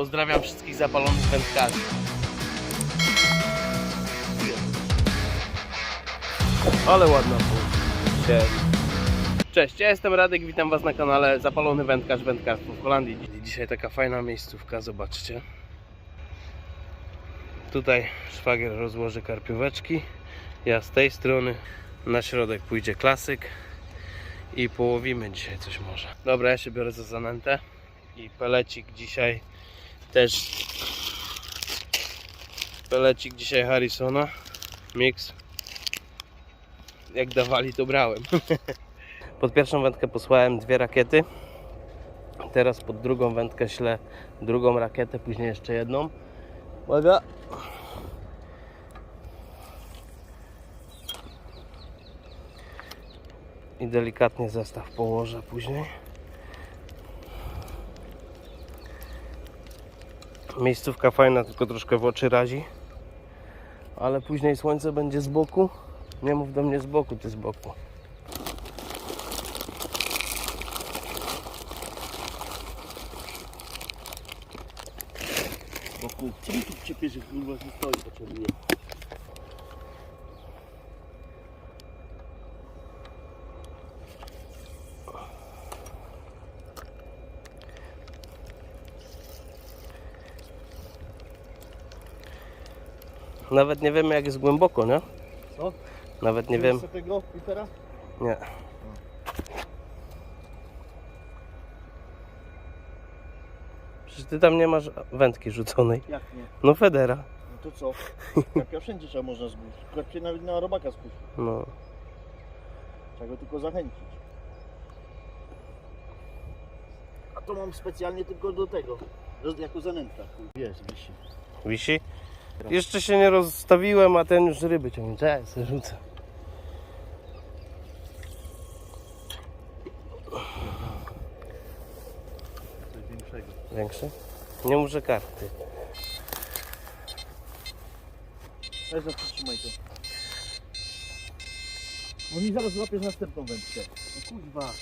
Pozdrawiam wszystkich zapalonych wędkarzy. Ale ładna pół. Cześć, ja jestem Radek, witam Was na kanale Zapalony Wędkarz Wędkarstwo w Holandii. Dzisiaj taka fajna miejscówka, zobaczcie. Tutaj szwagier rozłoży karpióweczki. Ja z tej strony. Na środek pójdzie klasyk. I połowimy dzisiaj coś może. Dobra, ja się biorę za zanętę. I pelecik dzisiaj też. Pelecik dzisiaj Harrisona. Mix. Jak dawali, to brałem. Pod pierwszą wędkę posłałem dwie rakiety. Teraz pod drugą wędkę ślę drugą rakietę, później jeszcze jedną. Uwaga! I delikatnie zestaw położę później. Miejscówka fajna, tylko troszkę w oczy razi. Ale później słońce będzie z boku. Nie mów do mnie z boku, ty z boku. Boku, mi tu ciepiesz, że się stoi, potrzebuję? Nawet nie wiemy jak jest głęboko, nie? Co? Nawet nie wiem. Tego Petera? Nie. Przecież ty tam nie masz wędki rzuconej. Jak nie? No Federa. No to co? Karpia wszędzie trzeba można zgubić. Karpia nawet na robaka spuść. No. Trzeba go tylko zachęcić. A to mam specjalnie tylko do tego. Do, jako zanęta. Wiesz, wisi. Wisi? Jeszcze się nie rozstawiłem, a ten już ryby ciągnie. Cześć, rzucę. Większego. Większy? Nie muszę karty. Weź za przytrzymaj to. Bo mi zaraz złapiesz następną wędkę. No kurwa.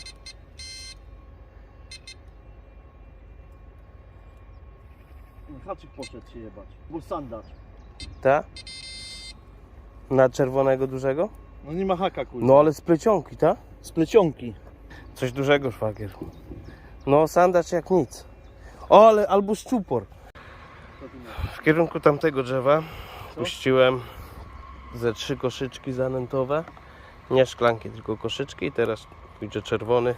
No, Haczyk poszedł się jebać. Był sandacz. Ta? Na czerwonego dużego? No nie ma haka kurwa. No ale z plecionki, ta? Z plecionki. Coś dużego szwagier. No sandacz jak nic. O, ale albo szczupor. W kierunku tamtego drzewa puściłem ze trzy koszyczki zanętowe. Nie szklanki, tylko koszyczki. I teraz pójdzie czerwony.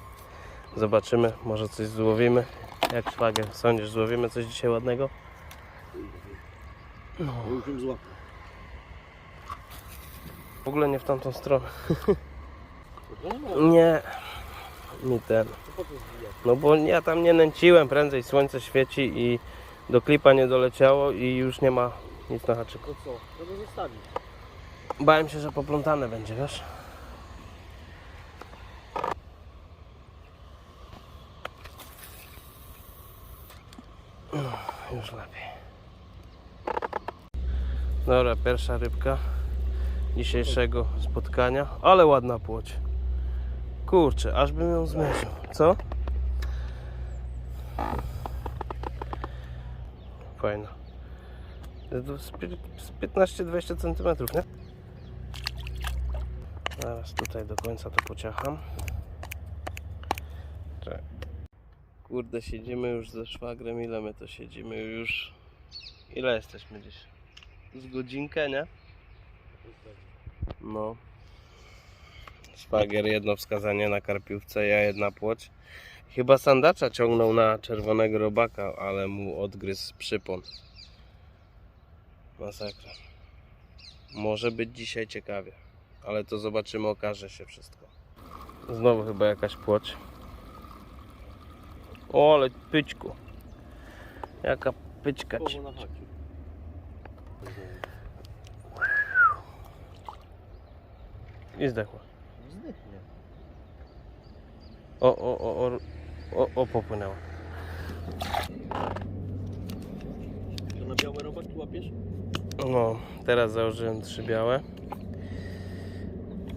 Zobaczymy, może coś złowimy. Jak szwagier, sądzisz, złowimy coś dzisiaj ładnego? No. Już ją złapał. W ogóle nie w tamtą stronę. Nie. Mi ten. No bo ja tam nie nęciłem, prędzej słońce świeci i do klipa nie doleciało i już nie ma nic na haczyku. To co? To go zostawić. Bałem się, że poplątane będzie, wiesz? No, już lepiej. Dobra, pierwsza rybka dzisiejszego spotkania, ale ładna płoć. Kurczę, aż bym ją zmierzył. Co? Fajna. Z pi- z 15-20 cm, nie? Zaraz tutaj do końca to pociacham. Czekaj. Kurde, siedzimy już ze szwagrem. Ile my to siedzimy już? Ile jesteśmy dziś? Z godzinkę, nie? No. Szwagier jedno wskazanie na karpiówce, ja jedna płoć. Chyba sandacza ciągnął na czerwonego robaka, ale mu odgryzł przypon. Masakra. Może być dzisiaj ciekawie, ale to zobaczymy, okaże się wszystko. Znowu chyba jakaś płoć. O, ale pyćku. Jaka pyćka ci. Połowa na haczyk. I zdechła. Zdychnie. O, o, o, o, o, o popłynęła. To na białe robaki łapiesz? No, teraz założyłem trzy białe.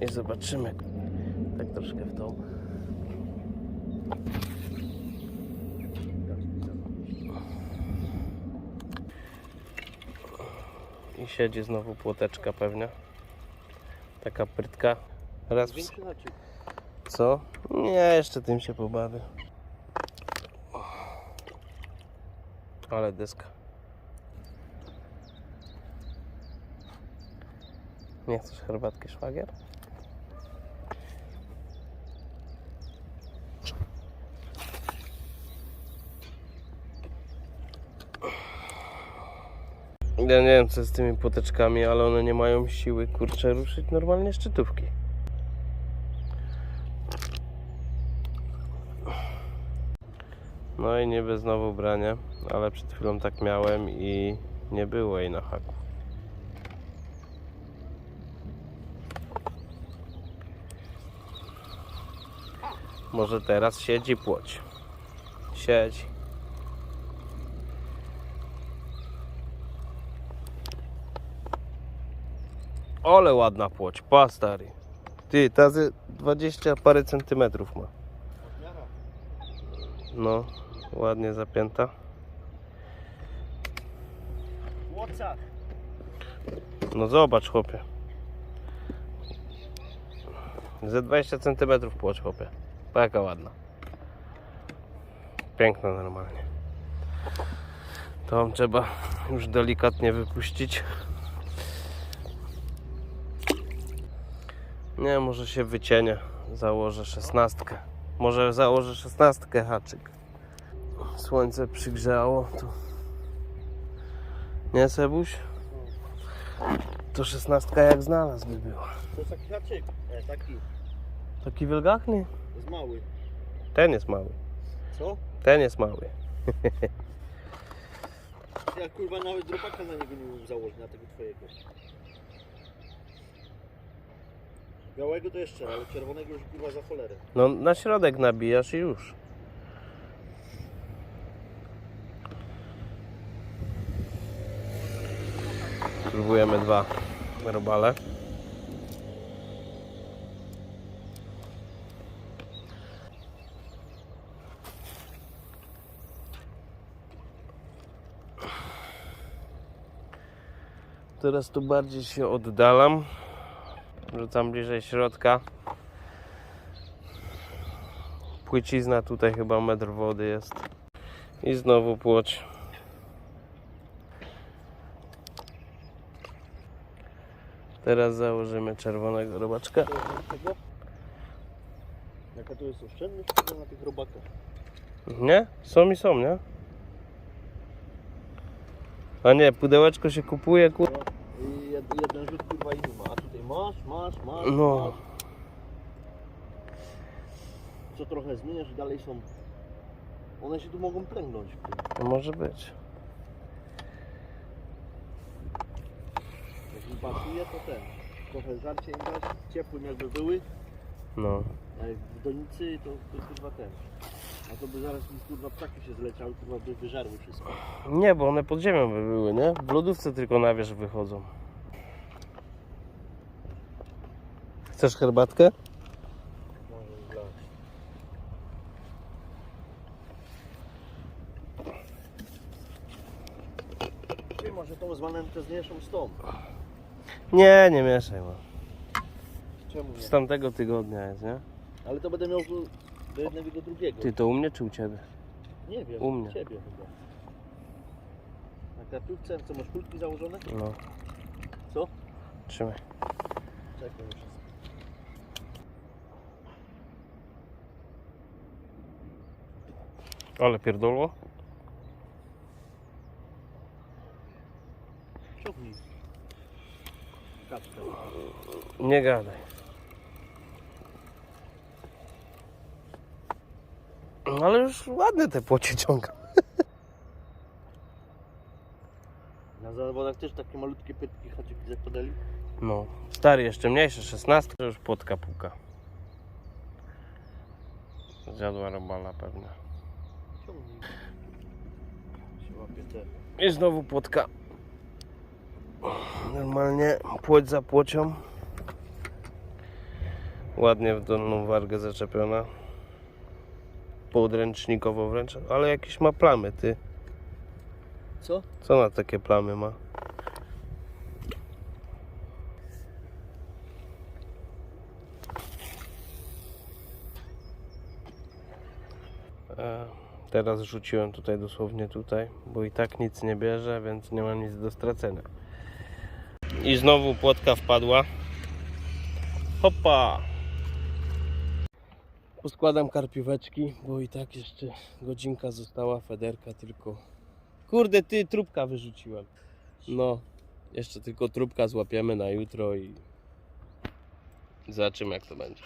I zobaczymy. Tak troszkę w tą. I siedzi znowu płoteczka pewnie. Taka prytka. Raz w... Co? Nie, jeszcze tym się pobawię. Ale dyska. Nie chcesz herbatki szwagier? Ja nie wiem co z tymi płoteczkami, ale one nie mają siły kurczę ruszyć normalnie szczytówki. No i niby znowu branie, ale przed chwilą tak miałem i nie było jej na haku. Może teraz siedzi płoć. Siedzi. Ale ładna płoć, pa stary. Ty, ta ze 20 parę centymetrów ma. No, ładnie zapięta. No zobacz, chłopie. Ze 20 cm płoć, chłopie. Jaka ładna. Piękna normalnie. To trzeba już delikatnie wypuścić. Nie, może się wycienie. Założę szesnastkę. Może założę szesnastkę haczyk. Słońce przygrzało tu. Nie, Sebuś? To szesnastka jak znalazł by była. To jest taki haczyk. E, taki. Taki wielgachny? Jest mały. Ten jest mały. Co? Ten jest mały. Ja kurwa nawet dropaka na niego nie mógł założyć, na tego twojego. Białego to jeszcze, ale czerwonego już kurwa za cholerę. No na środek nabijasz i już. Spróbujemy dwa robale. Teraz tu bardziej się oddalam. Rzucam bliżej środka. Płycizna tutaj chyba metr wody jest. I znowu płoć. Teraz założymy czerwonego robaczka. Jaka to jest oszczędność na tych robakach? Nie? Są i są, nie? A nie, pudełeczko się kupuje, kur... I jed, jeden rzut kurwa inny ma. Masz, masz, masz, No. masz. Co trochę zmieniasz i dalej są... One się tu mogą plęgnąć. To może być. Jak mi pasuje to ten. Trochę żarcie im dać, ciepłym jakby były. No. A jak w donicy to, to kurwa ten. A to by zaraz mi kurwa ptaki się zleciały, kurwa by wyżarły wszystko. Nie, bo one pod ziemią by były, nie? W lodówce tylko na wierzch wychodzą. Chcesz herbatkę? Może dla... Ty może tą zmanętę zmniejszą z tą. Nie, nie mieszaj, ma. Czemu Z nie? tamtego tygodnia jest, nie? Ale to będę miał tu do jednego i do drugiego. Ty to u mnie czy u ciebie? Nie wiem, u mnie. ciebie chyba. Na kartówce, co masz kulki założone? No. Co? Trzymaj. Czekaj już. Ale pierdolło? Ciągnij. Nie gadaj. No Ale już ładne te płocie ciąga. Na zawodach też takie malutkie pytki haczyki zakładali. No. Stary jeszcze mniejszy, 16 to już płotka puka. Zjadła robala pewnie. I znowu płotka. Normalnie płoć za płocią. Ładnie w dolną wargę zaczepiona. Podręcznikowo wręcz, ale jakieś ma plamy, ty. Co? Co na takie plamy ma? E, Teraz rzuciłem tutaj dosłownie tutaj, bo i tak nic nie bierze, więc nie mam nic do stracenia. I znowu płotka wpadła. Hopa! Poskładam karpióweczki, bo i tak jeszcze godzinka została, federka tylko. Kurde, ty, trupka wyrzuciłem. No, jeszcze tylko trupka złapiemy na jutro i zobaczymy jak to będzie.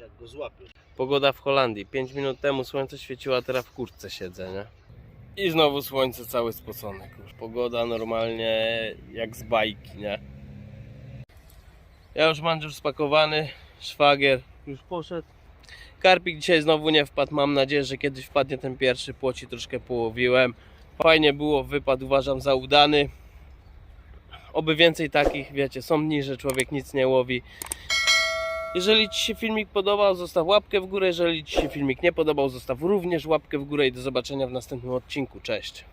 Jak go złapiesz. Pogoda w Holandii. 5 minut temu słońce świeciło, a teraz w kurtce siedzę, nie? I znowu słońce cały spocony. Kurz. Pogoda normalnie jak z bajki, nie? Ja już mam już spakowany, szwagier już poszedł. Karpik dzisiaj znowu nie wpadł, mam nadzieję, że kiedyś wpadnie ten pierwszy płoci, troszkę połowiłem. Fajnie było, wypad uważam za udany. Oby więcej takich, wiecie, są dni, że człowiek nic nie łowi. Jeżeli Ci się filmik podobał, zostaw łapkę w górę. Jeżeli Ci się filmik nie podobał, zostaw również łapkę w górę i do zobaczenia w następnym odcinku. Cześć.